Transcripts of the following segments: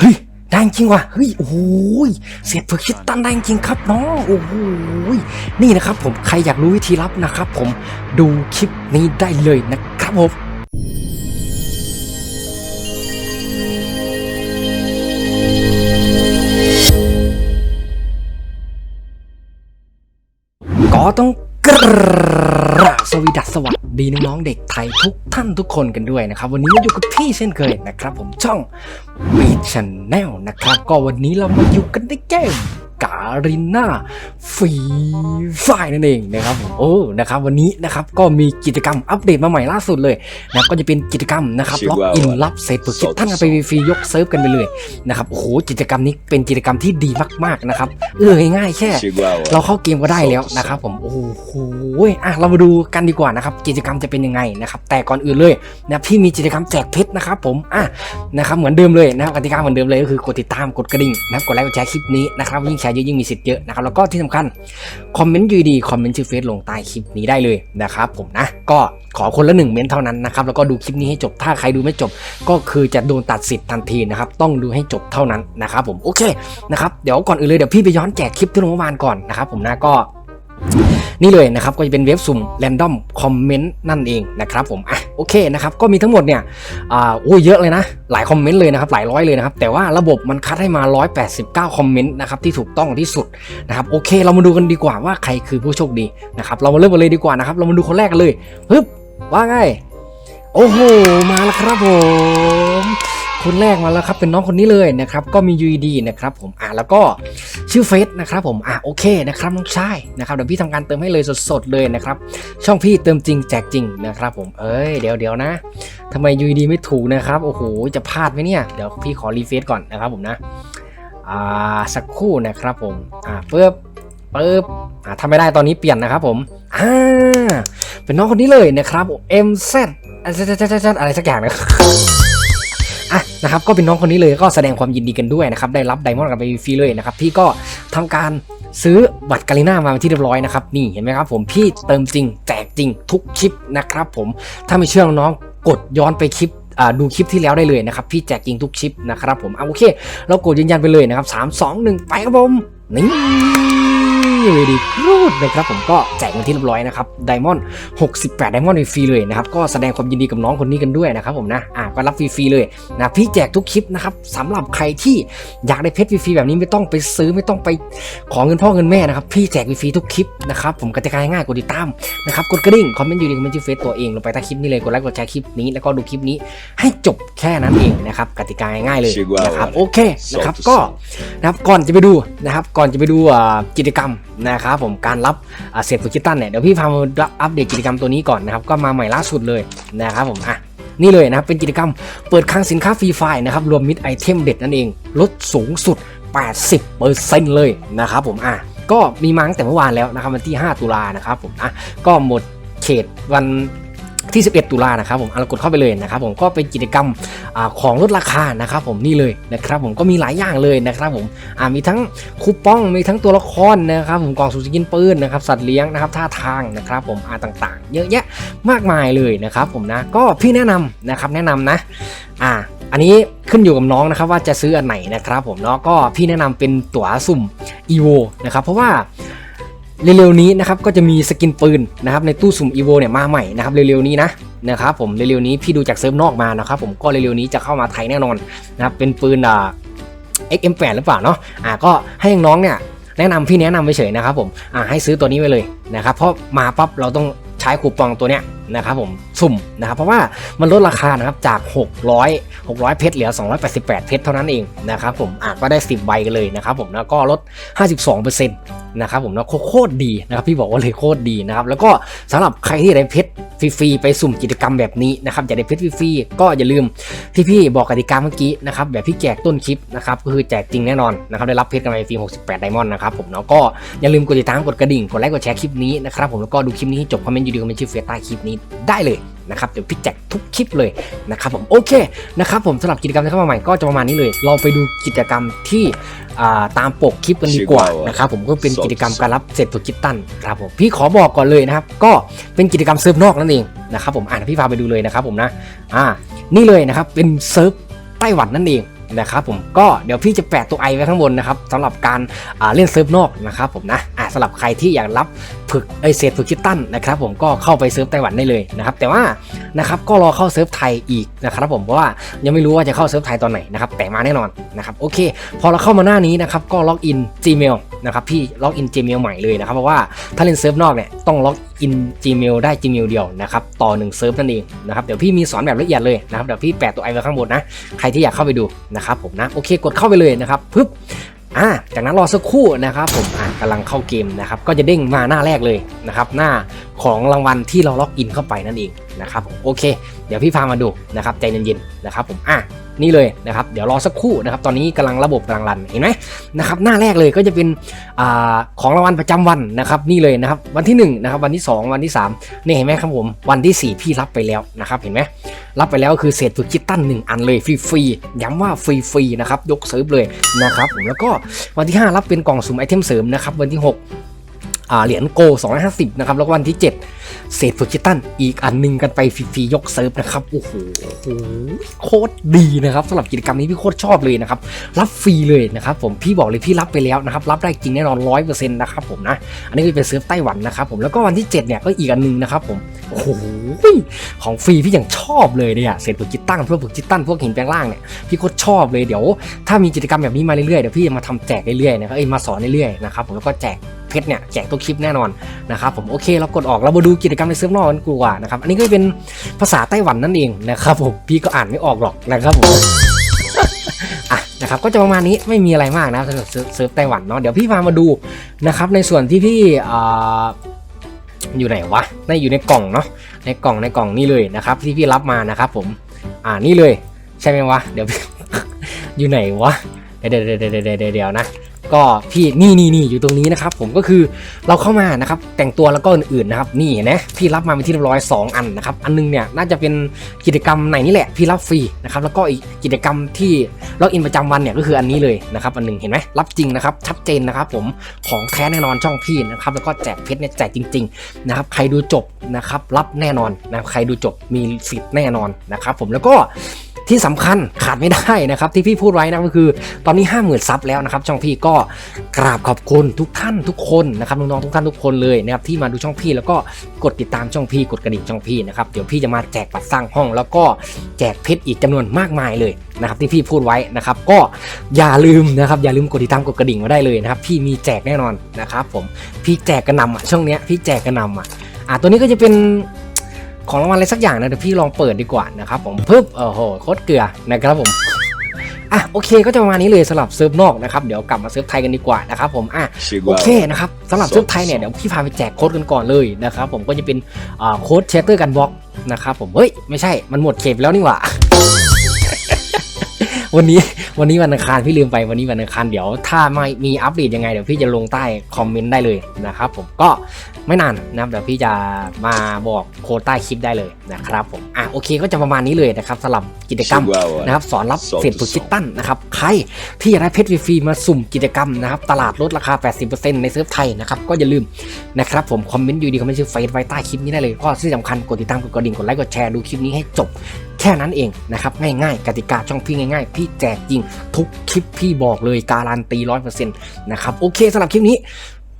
เฮ้ยได้จริงว่ะเฮ้ยโอ้ยเสียดเผือกคิดตันได้จริงครับน้องโอ้โหยนี่นะครับผมใครอยากรู้วิธีรับนะครับ ผมดูคลิปนี้ได้เลยนะครับผมก็ต้องกร วีดัสสวัสดีน้องๆเด็กไทยทุกท่านทุกคนกันด้วยนะครับ วันนี้มาอยู่กับพี่เช่นเคยนะครับ ผมช่องวีชแนลนะครับ ก็วันนี้เรามาอยู่กันในเกม การิน่าฟรีไฟนั่นเองนะครับผมโอ้นะครับวันนี้นะครับก็มีกิจกรรมอัปเดตมาใหม่ล่าสุดเลยนะครับก็จะเป็นกิจกรรมนะครับล็อกอินรับเศษเปอร์คิดท่านกันไปฟรีๆยกเซิร์ฟกันไปเลยนะครับโอ้โหกิจกรรมนี้เป็นกิจกรรมที่ดีมากๆนะครับเออง่ายๆแค่ Chihuahua. เราเข้าเกมก็ได้แล้วนะครับผมโอ้โหอะเรามาดูกันดีกว่านะครับกิจกรรมจะเป็นยังไงนะครับแต่ก่อนอื่นเลยนะพี่มีกิจกรรมแจกเพชรนะครับผมอะนะครับเหมือนเดิมเลยนะครับกติกาเหมือนเดิมเลยก็คือกดติดตามกดกระดิ่งนะครับกดไลค์กดแชร์คลิปนี้นะครับยิ่งแชร์เยอะยิ่งมีสิทธิ์เยอะนะครับแล้วก็ที่สำคัญคอมเมนต์ยูดีคอมเมนต์ชื่อเฟซลงใต้คลิปนี้ได้เลยนะครับผมนะก็ขอคนละหนึ่งเมนต์เท่านั้นนะครับแล้วก็ดูคลิปนี้ให้จบถ้าใครดูไม่จบ ก็คือจะโดนตัดสิทธิ์ทันทีนะครับต้องดูให้จบเท่านั้นนะครับผมโอเคนะครับเดี๋ยวก่อนอื่นเลยเดี๋ยวพี่ไปย้อนแจกคลิปที่ลงเมื่อวานก่อนนะครับผมนะก็ นี่เลยนะครับก็จะเป็นเว็บสุ่ม Random Comment นั่นเองนะครับผมอะโอเคนะครับก็มีทั้งหมดเนี่ยอ่าโอ้ยเยอะเลยนะ หลายคอมเมนต์เลยนะครับหลายร้อยเลยนะครับแต่ว่าระบบมันคัดให้มา 189 คอมเมนต์นะครับที่ถูกต้องที่สุดนะครับโอเค เรามาดูกันดีกว่าว่าใครคือผู้โชคดีนะครับเรามาเริ่มกันเลยดีกว่านะครับเรามาดูคนแรกกันเลยฮึบว่าไงโอ้โหมาแล้วครับผม คนแรกมาแล้วครับเป็นน้องคนนี้เลยนะครับก็มี UED นะครับผมอะแล้วก็ชื่อเฟซนะครับผมอะโอเคนะครับน้องชายนะครับเดี๋ยวพี่ทำการเติมให้เลยสดๆเลยนะครับช่องพี่เติมจริงแจกจริงนะครับผมเอ้ยเดี๋ยวเดี๋ยวนะทำไม UED ไม่ถูกนะครับโอ้โหจะพลาดไหมเนี่ยเดี๋ยวพี่ขอรีเฟซก่อนนะครับผมนะอ่าสักครู่นะครับผมอ่าปึ๊บปึ๊บอ่าทำไม่ได้ตอนนี้เปลี่ยนนะครับผมอ่าเป็นน้องคนนี้เลยนะครับ MZ อะไรสักอย่างนะ อะนะครับก็เป็นน้องคนนี้เลยก็แสดงความยินดีกันด้วยนะครับได้รับไดมอนด์กันไปฟรีเลยนะครับพี่ก็ทำการซื้อบัตรกาลิน่ามาที่เรียบร้อยนะครับนี่เห็นไหมครับผมพี่เติมจริงแจกจริงทุกคลิปนะครับผมถ้าไม่เชื่อน้องกดย้อนไปคลิปดูคลิปที่แล้วได้เลยนะครับ พี่แจกจริงทุกคลิปนะครับผมเอาโอเค เรากดยืนยันไปเลยนะครับ 3 2 1 ไปครับผม นี่ เลยดีครูดนะครับผมก็แจกเป็นที่เรียบร้อยนะครับไดมอนด์68ไดมอนด์ฟรีเลยนะครับก็แสดงความยินดีกับน้องคนนี้กันด้วยนะครับผมนะอะก็รับฟรีๆเลยนะพี่แจกทุกคลิปนะครับสำหรับใครที่อยากได้เพชรฟรีๆแบบนี้ไม่ต้องไปซื้อไม่ต้องไปขอเงินพ่อเงินแม่นะครับพี่แจกฟรีๆทุกคลิปนะครับผมกติกาง่ายกดติดตามนะครับกดกระดิ่งคอมเมนต์อยู่ในคอมเมนต์ที่เฟซตัวเองลงไปใต้คลิปนี้เลยกดไลค์กดแชร์คลิปนี้แล้วก็ดูคลิปนี้ให้จบแค่นั้นเองนะครับกติกาง่ายๆเลยนะครับโอเคนะครับก็นะครับก่อนจะไปดูนะครับก่อนจะไปดูกิจกรรมนะครับผมการรับเศษฟูจิตันเนี่ยเดี๋ยวพี่พามาอัปเดตกิจกรรมตัวนี้ก่อนนะครับก็มาใหม่ล่าสุดเลยนะครับผมอะนี่เลยนะครับเป็นกิจกรรมเปิดคลังสินค้าฟรีไฟล์นะครับรวมมิดไอเทมเด็ดนั่นเอง ลดสูงสุด 80%เลยนะครับผมอะก็มีมาตั้งแต่เมื่อวานแล้วนะครับวันที่ 5 ตุลานะครับผมอะก็หมดเขตวัน ที่ 11 ตุลานะครับผมเอารากดเข้าไปเลยนะครับผมก็เป็นกิจกรรมอของลดราคานะครับผมนี่เลยนะครับผมก็มีหลายอย่างเลยนะครับผมอ่ามีทั้งคูปองมีทั้งตัวละครนะครับผมกล่องสุสกินปืนนะครับสัตว์เลี้ยงนะครับท่าทางนะครับผมอ่าต่างๆ เยอะแยะมากมายเลยนะครับผมนะก็พี่แนะนำนะครับแนะนำนะอ่าอันนี้ขึ้นอยู่กับน้องนะครับว่าจะซื้ออันไหนนะครับผมเนาะก็พี่แนะนำเป็นตั๋วสุ่ม EVO นะครับเพราะว่า เร็วๆนี้นะครับก็จะมีสกินปืนนะครับในตู้สุ่มอีโวเนี่ยมาใหม่นะครับเร็วๆนี้นะนะครับผมเร็วๆนี้พี่ดูจากเซิร์ฟนอกมานะครับผมก็เร็วๆนี้จะเข้ามาไทยแน่นอนนะครับเป็นปืนอ่า XM8 หรือเปล่าเนาะอ่าก็ให้น้องเนี่ยแนะนำพี่แนะนำไปเฉยนะครับผมอ่าให้ซื้อตัวนี้ไปเลยนะครับเพราะมาปั๊บเราต้องใช้คูปองตัวเนี้ยนะครับผมสุ่มนะครับเพราะว่ามันลดราคานะครับจาก 600 600 เพชรเหลือ 288 เพชรเท่านั้นเองนะครับผมอะก็ได้ 10 ใบกันเลยนะครับผมแล้วก็ลด 52%นะครับผมนะโคตรดีนะครับพี่บอกว่าเลยโคตรดีนะครับแล้วก็สำหรับใครที่ได้เพชรฟรีๆไปสุ่มกิจกรรมแบบนี้นะครับอยากได้เพชรฟรีๆก็อย่าลืมที่พี่บอกกติกาเมื่อกี้นะครับแบบพี่แจกต้นคลิปนะครับก็คือแจกจริงแน่นอนนะครับได้รับเพชรกันไปฟรี68 ไดมอนด์นะครับผมเนาะก็อย่าลืมกดติดตามกดกระดิ่งกดไลค์กดแชร์คลิปนี้นะครับผมแล้วก็ดูคลิปนี้ให้จบคอมเมนต์อยู่ดีคอมเมนต์ชื่อเฟซใต้คลิปนี้ได้เลย นะครับเดี๋ยวพี่แจกทุกคลิปเลยนะครับผมโอเคนะครับผมสำหรับกิจกรรมที่เข้ามาใหม่ก็จะประมาณนี้เลย เราไปดูกิจกรรมที่อ่าตามปกคลิปกันดีกว่านะครับผมก็เป็นกิจกรรมการรับเศษตัวคิดตันครับผมพี่ขอบอกก่อนเลยนะครับก็เป็นกิจกรรมเซิร์ฟนอกนั่นเองนะครับผมอ่านพี่พาไปดูเลยนะครับผมนะอ่านี่เลยนะครับเป็นเซิร์ฟไต้หวันนั่นเอง นะครับผมก็เดี๋ยวพี่จะแปะตัวไอไว้ข้างบนนะครับสำหรับการเล่นเซิร์ฟนอกนะครับผมนะอ่าสำหรับใครที่อยากรับฝึกไอเศษฝึกคิดตั้นนะครับผมก็เข้าไปเซิร์ฟไต้หวันได้เลยนะครับแต่ว่านะครับก็รอเข้าเซิร์ฟไทยอีกนะครับผมเพราะว่ายังไม่รู้ว่าจะเข้าเซิร์ฟไทยตอนไหนนะครับแต่มาแน่นอนนะครับโอเค พอเราเข้ามาหน้านี้นะครับก็ล็อกอิน Gmail นะครับพี่ล็อกอิน Gmail ใหม่เลยนะครับเพราะว่าถ้าเล่นเซิร์ฟนอกเนี่ยต้องล็อกอิน Gmail ได้ Gmail เดียวนะครับต่อหนึ่งเซิร์ฟนั่นเองนะครับเดี๋ยวพี่มีสอนแบบละเอียดเลยนะครับเดี๋ยวพี่แปะตัวไอไว้ข้างบนนะใครที่อยากเข้าไปดูนะครับผมนะโอเคกดเข้าไปเลยนะครับปึ๊บอ่าจากนั้นรอสักครู่นะครับผมอ่ากำลังเข้าเกมนะครับก็จะเด้งมาหน้าแรกเลยนะครับหน้าของรางวัลที่เราล็อกอินเข้าไปนั่นเอง นะครับผมโอเค เดี๋ยวพี่พามาดูนะครับใจเย็นๆนะครับผมอะนี่เลยนะครับเดี๋ยวรอสักครู่นะครับตอนนี้กำลังระบบกำลังรันเห็นไหมนะครับหน้าแรกเลยก็จะเป็นอของรางวัลประจำวันนะครับนี่เลยนะครับวันที่1นะครับวันที่ 2 วันที่3นี่เห็นไหมครับผมวันที่ 4 พี่รับไปแล้วนะครับเห็นไหมรับไปแล้วคือเศษฝึกคิดตั้น1อันเลยฟรีๆย้ำว่าฟรีๆนะครับยกเซิร์ฟเลยนะครับผมแล้วก็วันที่ 5 รับเป็นกล่องสุ่มไอเทมเสริมนะครับวันที่ 6 เหรียญโก 250 นะครับ แล้ววันที่ 7 เศษฝึกคิตั้นอีกอันหนึงกันไปฟรีๆยกเซิร์ฟนะครับ โอ้โหโคตรดีนะครับสำหรับกิจกรรมนี้พี่โคตรชอบเลยนะครับ รับฟรีเลยนะครับผมพี่บอกเลยพี่รับไปแล้วนะครับ รับได้จริงแน่นอนร้อยเปอร์เซ็นต์นะครับผมนะ อันนี้ก็เป็นเซิร์ฟไต้หวันนะครับผมแล้วก็วันที่ 7 เนี่ยก็อีกอันหนึงนะครับผมโอ้โหของฟรีพี่อย่างชอบเลยเนี่ยเศษฝึกจิตตั้งพวกฝึกจิตตั้นพวกหินแปลงร่างเนี่ยพี่โคตรชอบเลยเดี๋ยว ถ้ามีกิจกรรมแบบนี้มาเรื่อยๆเดี๋ยวพี่จะมาทำแจกเรื่อยๆนะครับเอ้ยมาสอนเรื่อยๆนะครับผมแล้วก็แจก เพชรเนี่ยแจกตัวคลิปแน่นอนนะครับผมโอเคเรากดออกเรามาดูกิจกรรมในเซิร์ฟนอกกันกูว่านะครับอันนี้ก็เป็นภาษาไต้หวันนั่นเองนะครับผมพี่ก็อ่านไม่ออกหรอกนะครับผมอะนะครับก็จะประมาณนี้ไม่มีอะไรมากนะสำหรับเซิร์ฟไต้หวันเนาะเดี๋ยวพี่พามาดูนะครับในส่วนที่พี่ออยู่ไหนวะในอยู่ในกล่องเนาะในกล่องในกล่องนี่เลยนะครับที่พี่รับมานะครับผมอ่านี่เลยใช่ไหมวะเดี๋ยวอยู่ไหนวะเดี๋ยวเดี๋ยวเดี๋ยวเดี๋ยวเดี๋ยวนะ ก็พี่นี่นี่นี่อยู่ตรงนี้นะครับผมก็คือเราเข้ามานะครับแต่งตัวแล้วก็อื่นๆนะครับนี่นะพี่รับมาเป็นที่เรียบร้อย 2 อันนะครับอันนึงเนี่ยน่าจะเป็นกิจกรรมไหนนี่แหละพี่รับฟรีนะครับแล้วก็อีกกิจกรรมที่ล็อกอินประจำวันเนี่ยก็คืออันนี้เลยนะครับอันหนึงเห็นไหมรับจริงนะครับชัดเจนนะครับผมของแท้แน่นอนช่องพี่นะครับแล้วก็แจกเพชรเนี่ยแจกจริงๆนะครับใครดูจบนะครับรับแน่นอนนะใครดูจบมีสิทธิ์แน่นอนนะครับผมแล้วก็ ที่สำคัญขาดไม่ได้นะครับที่พี่พูดไว้นะก็คือ ตอนนี้ 5 0,000ซับแล้วนะครับช่องพี่ก็กราบขอบคุณทุกท่านทุกคนนะครับน้องๆทุกท่านทุกคนเลยนะครับที่มาดูช่องพี่แล้วก็กดติดตามช่องพี่กดกระดิ่งช่องพี่นะครับเดี๋ยวพี่จะมาแจกบัตรสร้างห้อง แล้วก็แจกเพชรอีกจำนวนมากมายเลยนะครับที่พี่พูดไว้นะครับก็อย่าลืมนะครับอย่าลืมกดติดตามกดกระดิ่งมาได้เลยนะครับพี่มีแจกแน่นอนนะครับผมพี่แจกกระนำอะช่วงเนี้ยพี่แจกกระนำอะอะตัวนี้ก็จะเป็น ของรางวัลอะไรสักอย่างนะเดี๋ยวพี่ลองเปิดดีกว่านะครับผมปึ๊บโอ้โหโคตรเกลือนะครับผมอะโอเคก็จะประมาณนี้เลยสำหรับเซิร์ฟนอกนะครับเดี๋ยวกลับมาเซิร์ฟไทยกันดีกว่านะครับผมอะโอเคนะครับสำหรับเซิร์ฟไทยเนี่ยเดี๋ยวพี่พาไปแจกโค้ดกันก่อนเลยนะครับผมก็จะเป็นอ่าโค้ดเชตเตอร์กันบล็อกนะครับผมเฮ้ยไม่ใช่มันหมดเขตไปแล้วนี่หว่าวันนี้วันนี้วันอังคารพี่ลืมไปวันนี้วันอังคารเดี๋ยวถ้าไม่มีอัปเดตยังไงเดี๋ยวพี่จะลงใต้คอมเมนต์ได้เลยนะครับผมก็ ไม่นานนะครับเดี๋ยวพี่จะมาบอกโค้ดใต้คลิปได้เลยนะครับผมอะโอเคก็จะประมาณนี้เลยนะครับสำหรับกิจกรรมนะครับสอนรับเศษฝึกคิดตั้นนะครับใครที่อยากได้เพชรฟรีๆมาสุ่มกิจกรรมนะครับตลาดลดราคา 80%ในเซิร์ฟไทยนะครับก็อย่าลืมนะครับผมคอมเมนต์อยู่ดีคอมเมนต์ชื่อเฟซไว้ใต้คลิปนี้ได้เลยก็ที่สำคัญกดติดตามกดกระดิ่งกดไลค์กดแชร์ดูคลิปนี้ให้จบแค่นั้นเองนะครับง่ายๆ กติกาช่องพี่ง่ายๆ พี่แจกจริงทุกคลิปพี่บอกเลยการันตีร้อยเปอร์เซ็นต์นะครับโอเคสำหรับคลิปนี้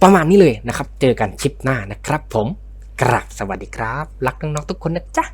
ประมาณนี้เลยนะครับ เจอกันคลิปหน้านะครับ ผมกราบสวัสดีครับ รักน้องๆทุกคนนะจ๊ะ